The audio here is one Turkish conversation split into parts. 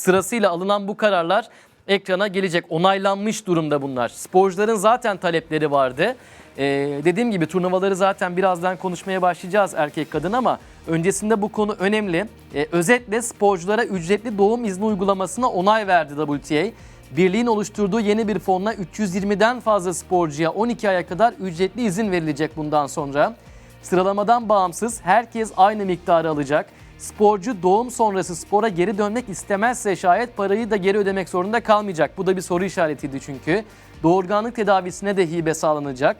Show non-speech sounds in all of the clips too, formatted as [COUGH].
Sırasıyla alınan bu kararlar ekrana gelecek. Onaylanmış durumda bunlar. Sporcuların zaten talepleri vardı. Ee, dediğim gibi turnuvaları zaten birazdan konuşmaya başlayacağız erkek kadın ama öncesinde bu konu önemli. Ee, özetle sporculara ücretli doğum izni uygulamasına onay verdi WTA. Birliğin oluşturduğu yeni bir fonla 320'den fazla sporcuya 12 aya kadar ücretli izin verilecek bundan sonra. Sıralamadan bağımsız herkes aynı miktarı alacak. Sporcu doğum sonrası spora geri dönmek istemezse şayet parayı da geri ödemek zorunda kalmayacak. Bu da bir soru işaretiydi çünkü. Doğurganlık tedavisine de hibe sağlanacak.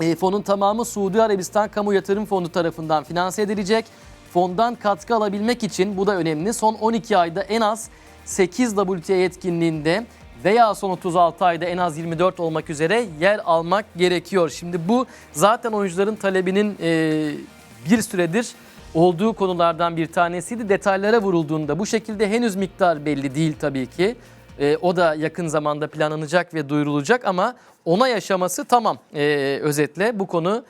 E, fonun tamamı Suudi Arabistan Kamu Yatırım Fonu tarafından finanse edilecek. Fondan katkı alabilmek için bu da önemli. Son 12 ayda en az 8 WTA etkinliğinde veya son 36 ayda en az 24 olmak üzere yer almak gerekiyor. Şimdi bu zaten oyuncuların talebinin e, bir süredir olduğu konulardan bir tanesiydi. Detaylara vurulduğunda bu şekilde henüz miktar belli değil tabii ki. E, o da yakın zamanda planlanacak ve duyurulacak ama ona yaşaması tamam e, özetle. Bu konu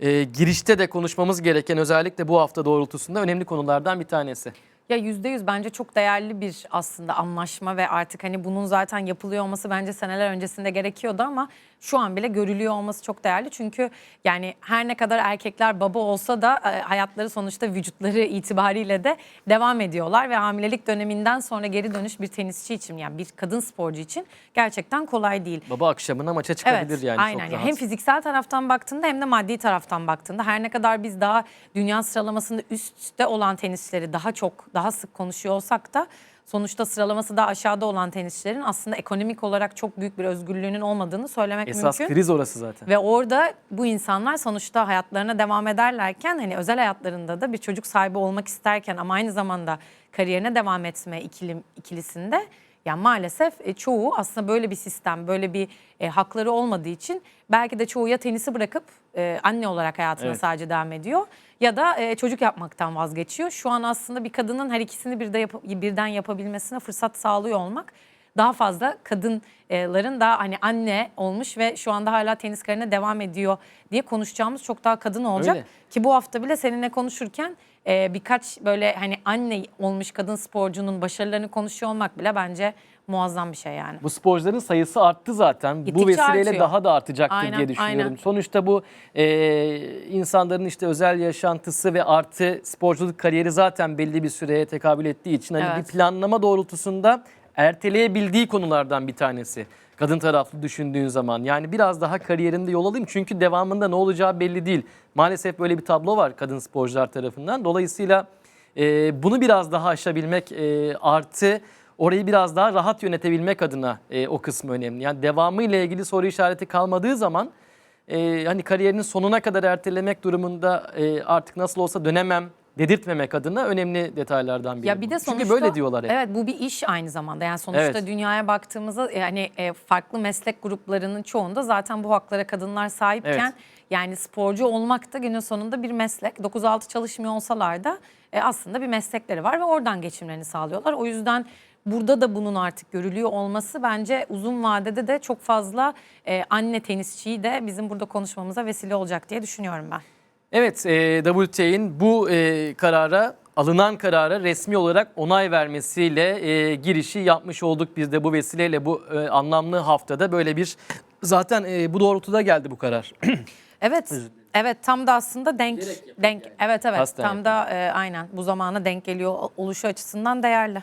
e, girişte de konuşmamız gereken özellikle bu hafta doğrultusunda önemli konulardan bir tanesi. Ya yüzde yüz bence çok değerli bir aslında anlaşma ve artık hani bunun zaten yapılıyor olması bence seneler öncesinde gerekiyordu ama şu an bile görülüyor olması çok değerli. Çünkü yani her ne kadar erkekler baba olsa da e, hayatları sonuçta vücutları itibariyle de devam ediyorlar ve hamilelik döneminden sonra geri dönüş bir tenisçi için yani bir kadın sporcu için gerçekten kolay değil. Baba akşamına maça çıkabilir Evet, yani aynen. çok rahat. hem fiziksel taraftan baktığında hem de maddi taraftan baktığında her ne kadar biz daha dünya sıralamasında üstte olan tenisçileri daha çok, daha sık konuşuyor olsak da sonuçta sıralaması daha aşağıda olan tenisçilerin aslında ekonomik olarak çok büyük bir özgürlüğünün olmadığını söylemek Esas mümkün. kriz orası zaten. Ve orada bu insanlar sonuçta hayatlarına devam ederlerken hani özel hayatlarında da bir çocuk sahibi olmak isterken ama aynı zamanda kariyerine devam etme ikilim, ikilisinde yani maalesef e, çoğu aslında böyle bir sistem, böyle bir e, hakları olmadığı için belki de çoğu ya tenisi bırakıp e, anne olarak hayatına Evet. sadece devam ediyor ya da e, çocuk yapmaktan vazgeçiyor. Şu an aslında bir kadının her ikisini bir de yap- birden yapabilmesine fırsat sağlıyor olmak daha fazla kadınların da hani anne olmuş ve şu anda hala tenis kariyerine devam ediyor diye konuşacağımız çok daha kadın olacak. Öyle. Ki bu hafta bile seninle konuşurken e, birkaç böyle hani anne olmuş kadın sporcunun başarılarını konuşuyor olmak bile bence muazzam bir şey yani. Bu sporcuların sayısı arttı zaten. bu Gittikçe vesileyle artıyor. daha da artacaktır Aynen, diye düşünüyorum. aynen. Sonuçta bu e, insanların işte özel yaşantısı ve artı sporculuk kariyeri zaten belli bir süreye tekabül ettiği için hani Evet. bir planlama doğrultusunda erteleyebildiği konulardan bir tanesi. Kadın taraflı düşündüğün zaman yani biraz daha kariyerinde yol alayım çünkü devamında ne olacağı belli değil. Maalesef böyle bir tablo var kadın sporcular tarafından. Dolayısıyla e, bunu biraz daha aşabilmek e, artı orayı biraz daha rahat yönetebilmek adına e, o kısmı önemli. Yani devamı ile ilgili soru işareti kalmadığı zaman e, hani kariyerinin sonuna kadar ertelemek durumunda e, artık nasıl olsa dönemem dedirtmemek adına önemli detaylardan biri. Ya bir de sonuçta Çünkü böyle diyorlar hep. Evet bu bir iş aynı zamanda. Yani sonuçta Evet. dünyaya baktığımızda yani e, farklı meslek gruplarının çoğunda zaten bu haklara kadınlar sahipken Evet. yani sporcu olmak da günün sonunda bir meslek. 9-6 çalışmıyor olsalar da e, aslında bir meslekleri var ve oradan geçimlerini sağlıyorlar. O yüzden burada da bunun artık görülüyor olması bence uzun vadede de çok fazla e, anne tenisçiyi de bizim burada konuşmamıza vesile olacak diye düşünüyorum ben. Evet, e, WTA'nin bu e, karara, alınan karara resmi olarak onay vermesiyle e, girişi yapmış olduk biz de bu vesileyle bu e, anlamlı haftada böyle bir zaten e, bu doğrultuda geldi bu karar. [CLEARS THROAT] Evet. Evet tam da aslında denk denk evet evet Kasten tam da e, aynen bu zamana denk geliyor oluşu açısından değerli.